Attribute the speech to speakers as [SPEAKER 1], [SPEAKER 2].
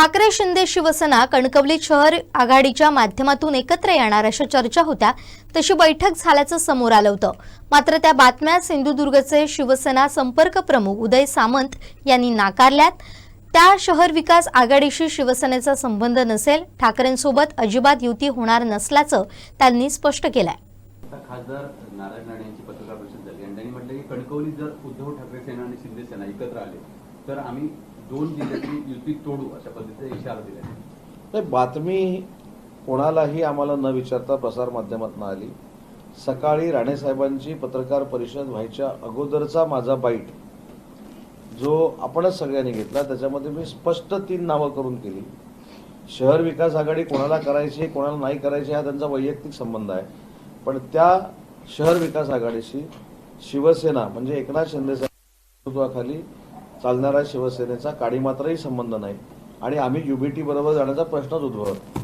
[SPEAKER 1] ठाकरे शिंदे शिवसेना कणकवली शहर आघाडीच्या माध्यमातून एकत्र येणार अशा चर्चा होत्या. तशी बैठक झाल्याचं समोर आलं होतं. मात्र त्या बातम्या सिंधुदुर्गचे शिवसेना संपर्क प्रमुख उदय सामंत यांनी नाकारल्यात. त्या शहर विकास आघाडीशी शिवसेनेचा संबंध नसेल ठाकरेंसोबत अजिबात युती होणार नसल्याचं त्यांनी स्पष्ट केलंय.
[SPEAKER 2] खासदार नारायण राणे यांची पत्रकार परिषद झाली. आणि त्यांनी म्हटलं की कणकवली जर उद्धव ठाकरे सेना आणि शिंदे सेना एकत्र आले तर आम्ही दोन जिल्ह्यातली युती तोडू अशा पद्धतीचा इशारा दिला
[SPEAKER 3] नाही बातमी कोणालाही आम्हाला न विचारता प्रसारमाध्यमातून आली. सकाळी राणेसाहेबांची पत्रकार परिषद व्हायच्या अगोदरचा माझा बाईट जो आपणच सगळ्यांनी घेतला. त्याच्यामध्ये मी स्पष्ट तीन नावं करून केली. शहर विकास आघाडी कोणाला करायची कोणाला नाही करायची हा त्यांचा वैयक्तिक संबंध आहे. पण त्या शहर विकास आघाडीशी शिवसेना म्हणजे एकनाथ शिंदे नेतृत्वाखाली चालणाऱ्या शिवसेनेचा काडीमात्रही संबंध नाही. आणि आम्ही युबीटी बरोबर जाण्याचा प्रश्नच उद्भवत